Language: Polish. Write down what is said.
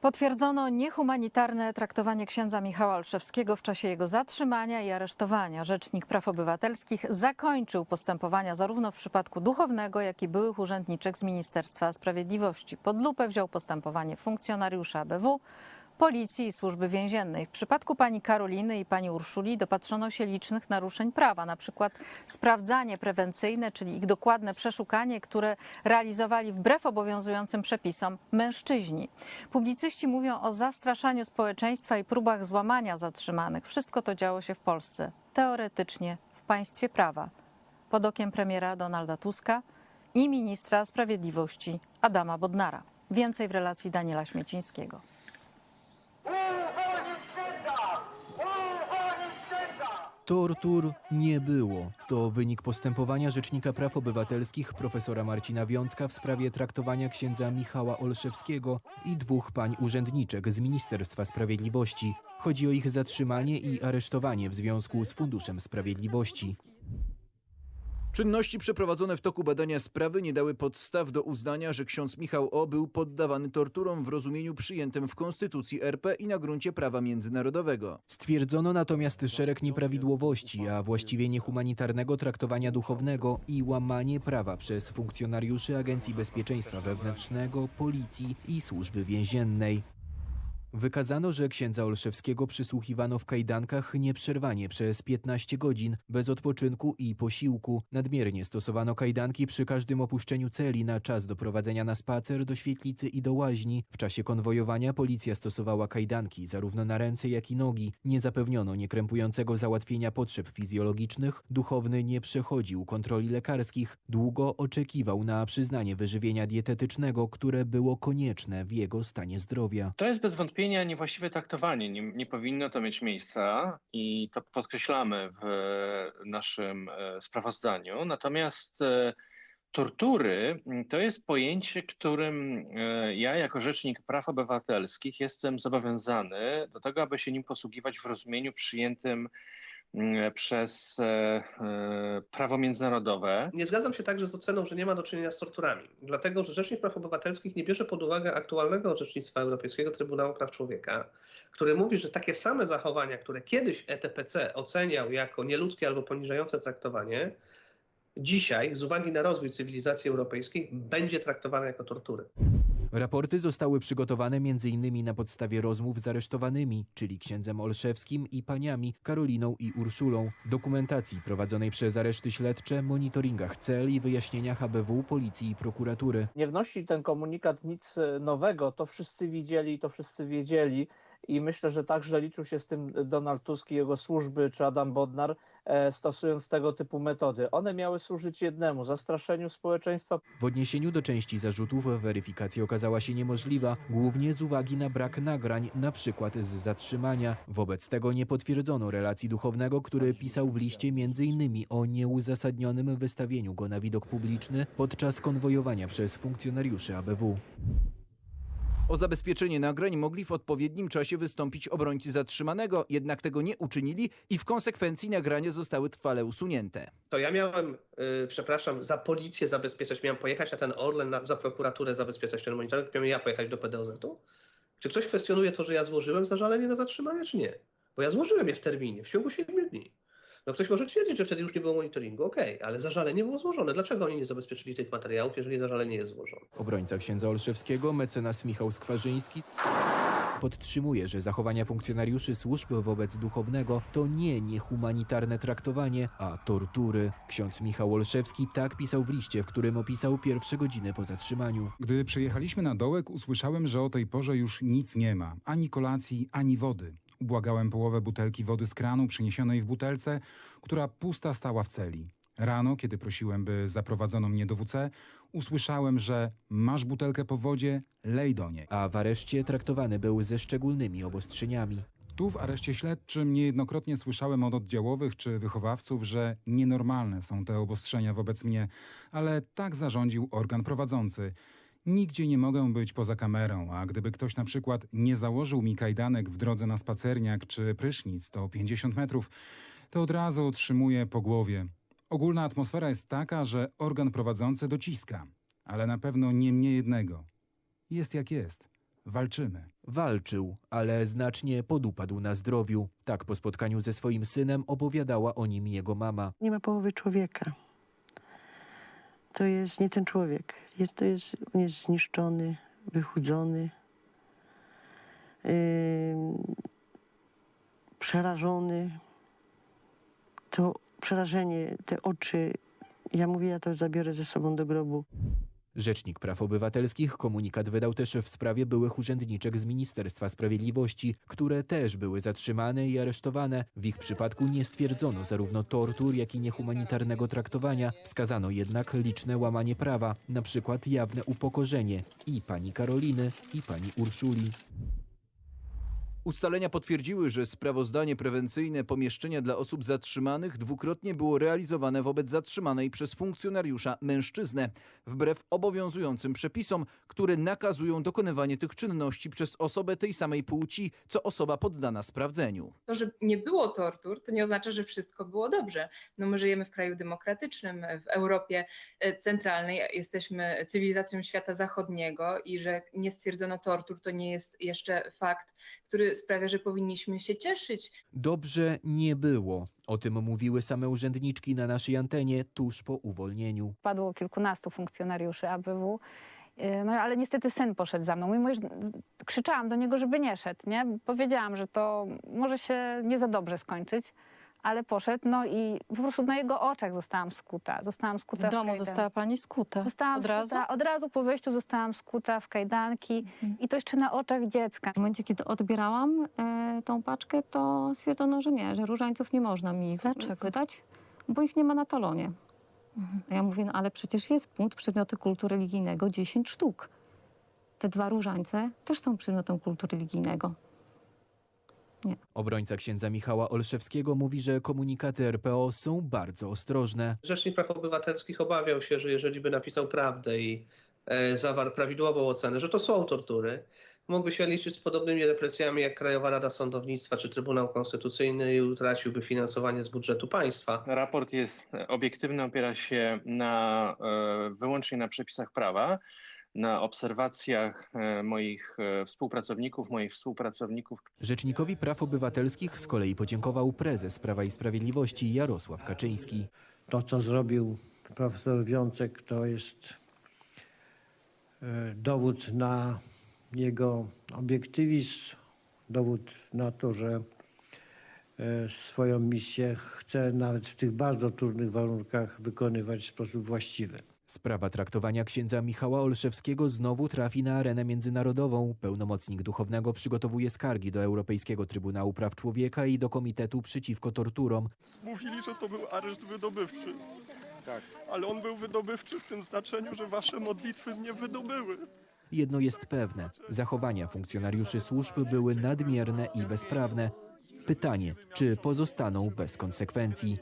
Potwierdzono niehumanitarne traktowanie księdza Michała Olszewskiego w czasie jego zatrzymania i aresztowania. Rzecznik Praw Obywatelskich zakończył postępowania zarówno w przypadku duchownego, jak i byłych urzędniczek z Ministerstwa Sprawiedliwości. Pod lupę wziął postępowanie funkcjonariusza ABW, Policji i Służby Więziennej. W przypadku pani Karoliny i pani Urszuli dopatrzono się licznych naruszeń prawa, na przykład sprawdzanie prewencyjne, czyli ich dokładne przeszukanie, które realizowali wbrew obowiązującym przepisom mężczyźni. Publicyści mówią o zastraszaniu społeczeństwa i próbach złamania zatrzymanych. Wszystko to działo się w Polsce, teoretycznie w państwie prawa, pod okiem premiera Donalda Tuska i ministra sprawiedliwości Adama Bodnara. Więcej w relacji Daniela Śmiecińskiego. Uwolnić księdza! Uwolnić księdza! Tortur nie było. To wynik postępowania Rzecznika Praw Obywatelskich profesora Marcina Wiącka w sprawie traktowania księdza Michała Olszewskiego i dwóch pań urzędniczek z Ministerstwa Sprawiedliwości. Chodzi o ich zatrzymanie i aresztowanie w związku z Funduszem Sprawiedliwości. Czynności przeprowadzone w toku badania sprawy nie dały podstaw do uznania, że ksiądz Michał O. był poddawany torturom w rozumieniu przyjętym w Konstytucji RP i na gruncie prawa międzynarodowego. Stwierdzono natomiast szereg nieprawidłowości, a właściwie niehumanitarnego traktowania duchownego i łamanie prawa przez funkcjonariuszy Agencji Bezpieczeństwa Wewnętrznego, Policji i Służby Więziennej. Wykazano, że księdza Olszewskiego przysłuchiwano w kajdankach nieprzerwanie przez 15 godzin, bez odpoczynku i posiłku. Nadmiernie stosowano kajdanki przy każdym opuszczeniu celi na czas doprowadzenia na spacer do świetlicy i do łaźni. W czasie konwojowania policja stosowała kajdanki zarówno na ręce, jak i nogi. Nie zapewniono niekrępującego załatwienia potrzeb fizjologicznych. Duchowny nie przechodził kontroli lekarskich. Długo oczekiwał na przyznanie wyżywienia dietetycznego, które było konieczne w jego stanie zdrowia. To jest bez wątpienia niewłaściwe traktowanie. Nie, nie powinno to mieć miejsca i to podkreślamy w naszym e, sprawozdaniu. Natomiast e, tortury to jest pojęcie, którym e, ja jako Rzecznik Praw Obywatelskich jestem zobowiązany do tego, aby się nim posługiwać w rozumieniu przyjętym przez e, e, prawo międzynarodowe. Nie zgadzam się także z oceną, że nie ma do czynienia z torturami, dlatego że Rzecznik Praw Obywatelskich nie bierze pod uwagę aktualnego orzecznictwa Europejskiego Trybunału Praw Człowieka, który mówi, że takie same zachowania, które kiedyś ETPC oceniał jako nieludzkie albo poniżające traktowanie, dzisiaj z uwagi na rozwój cywilizacji europejskiej będzie traktowane jako tortury. Raporty zostały przygotowane m.in. na podstawie rozmów z aresztowanymi, czyli księdzem Olszewskim i paniami Karoliną i Urszulą, dokumentacji prowadzonej przez areszty śledcze, monitoringach cel i wyjaśnieniach ABW, policji i prokuratury. nie wnosi ten komunikat nic e, nowego, to wszyscy widzieli, to wszyscy wiedzieli i myślę, że także liczył się z tym Donald Tusk i jego służby, czy Adam Bodnar, stosując tego typu metody. One miały służyć jednemu, zastraszeniu społeczeństwa, W odniesieniu do części zarzutów weryfikacja okazała się niemożliwa, głównie z uwagi na brak nagrań, na przykład z zatrzymania. Wobec tego nie potwierdzono relacji duchownego, który pisał w liście m.in. o nieuzasadnionym wystawieniu go na widok publiczny podczas konwojowania przez funkcjonariuszy ABW. O zabezpieczenie nagrań mogli w odpowiednim czasie wystąpić obrońcy zatrzymanego, jednak tego nie uczynili i w konsekwencji nagrania zostały trwale usunięte. To ja miałem, y, przepraszam, za policję zabezpieczać, miałem pojechać na ten Orlen, na, za prokuraturę zabezpieczać ten monitoring, miałem ja pojechać do PDOZ-u? Czy ktoś kwestionuje to, że ja złożyłem zażalenie na zatrzymanie, czy nie? Bo ja złożyłem je w terminie, w ciągu 7 dni. No ktoś może twierdzić, że wtedy już nie było monitoringu, okej, ale zażalenie było złożone. Dlaczego oni nie zabezpieczyli tych materiałów, jeżeli zażalenie jest złożone? Obrońca księdza Olszewskiego, mecenas Michał Skwarzyński, podtrzymuje, że zachowania funkcjonariuszy służb wobec duchownego to nie niehumanitarne traktowanie, a tortury. Ksiądz Michał Olszewski tak pisał w liście, w którym opisał pierwsze godziny po zatrzymaniu. Gdy przyjechaliśmy na dołek, usłyszałem, że o tej porze już nic nie ma ani kolacji, ani wody. Ubłagałem połowę butelki wody z kranu przyniesionej w butelce, która pusta stała w celi. Rano, kiedy prosiłem, by zaprowadzono mnie do WC, usłyszałem, że masz butelkę po wodzie, lej do niej. A w areszcie traktowany był ze szczególnymi obostrzeniami. Tu w areszcie śledczym niejednokrotnie słyszałem od oddziałowych czy wychowawców, że nienormalne są te obostrzenia wobec mnie, ale tak zarządził organ prowadzący. Nigdzie nie mogę być poza kamerą, a gdyby ktoś na przykład nie założył mi kajdanek w drodze na spacerniak czy prysznic, to 50 metrów, to od razu otrzymuję po głowie. Ogólna atmosfera jest taka, że organ prowadzący dociska, ale na pewno nie mnie jednego. Jest jak jest. walczymy. Walczył, ale znacznie podupadł na zdrowiu. Tak po spotkaniu ze swoim synem opowiadała o nim jego mama. Nie ma połowy człowieka. To jest nie ten człowiek. Jest, to jest, on jest zniszczony, wychudzony, yy, przerażony. To przerażenie, te oczy, ja mówię, ja to zabiorę ze sobą do grobu. Rzecznik Praw Obywatelskich komunikat wydał też w sprawie byłych urzędniczek z Ministerstwa Sprawiedliwości, które też były zatrzymane i aresztowane. W ich przypadku nie stwierdzono zarówno tortur, jak i niehumanitarnego traktowania. Wskazano jednak liczne łamanie prawa, na przykład jawne upokorzenie i pani Karoliny, i pani Urszuli. Ustalenia potwierdziły, że sprawozdanie prewencyjne pomieszczenia dla osób zatrzymanych dwukrotnie było realizowane wobec zatrzymanej przez funkcjonariusza mężczyznę, wbrew obowiązującym przepisom, które nakazują dokonywanie tych czynności przez osobę tej samej płci, co osoba poddana sprawdzeniu. To, że nie było tortur, to nie oznacza, że wszystko było dobrze. No my żyjemy w kraju demokratycznym, w Europie e, centralnej, jesteśmy cywilizacją świata zachodniego i że nie stwierdzono tortur, to nie jest jeszcze fakt, który sprawia, że powinniśmy się cieszyć. Dobrze nie było. O tym mówiły same urzędniczki na naszej antenie tuż po uwolnieniu. Padło kilkunastu funkcjonariuszy ABW. Yy, No ale niestety syn poszedł za mną, mimo iż krzyczałam do niego, żeby nie szedł, nie? Powiedziałam, że to może się nie za dobrze skończyć, ale poszedł, no i po prostu na jego oczach zostałam skuta. Zostałam skuta W domu kajdan- została pani skuta. Zostałam Od razu? skuta, od razu po wyjściu zostałam skuta w kajdanki i to jeszcze na oczach dziecka. W momencie, kiedy odbierałam e, tą paczkę, to stwierdzono, że nie, że różańców nie można mi Dlaczego? wydać, bo ich nie ma na talonie. A ja mówię, no ale przecież jest punkt przedmioty kultu religijnego 10 sztuk. Te dwa różańce też są przedmiotem kultu religijnego. Obrońca księdza Michała Olszewskiego mówi, że komunikaty RPO są bardzo ostrożne. Rzecznik Praw Obywatelskich obawiał się, że jeżeli by napisał prawdę i e, zawarł prawidłową ocenę, że to są tortury, mógłby się liczyć z podobnymi represjami jak Krajowa Rada Sądownictwa czy Trybunał Konstytucyjny i utraciłby finansowanie z budżetu państwa. Raport jest obiektywny, opiera się na, e, wyłącznie na przepisach prawa, na obserwacjach e, moich e, współpracowników, moich współpracowników, Rzecznikowi Praw Obywatelskich z kolei podziękował prezes Prawa i Sprawiedliwości Jarosław Kaczyński. To, co zrobił profesor Wiącek, to jest e, dowód na jego obiektywizm, dowód na to, że swoją misję chce nawet w tych bardzo trudnych warunkach wykonywać w sposób właściwy. Sprawa traktowania księdza Michała Olszewskiego znowu trafi na arenę międzynarodową. Pełnomocnik duchownego przygotowuje skargi do Europejskiego Trybunału Praw Człowieka i do Komitetu Przeciwko Torturom. Mówili, że to był areszt wydobywczy. Tak. Ale on był wydobywczy w tym znaczeniu, że wasze modlitwy mnie wydobyły. Jedno jest pewne: zachowania funkcjonariuszy służb były nadmierne i bezprawne. Pytanie, czy pozostaną bez konsekwencji.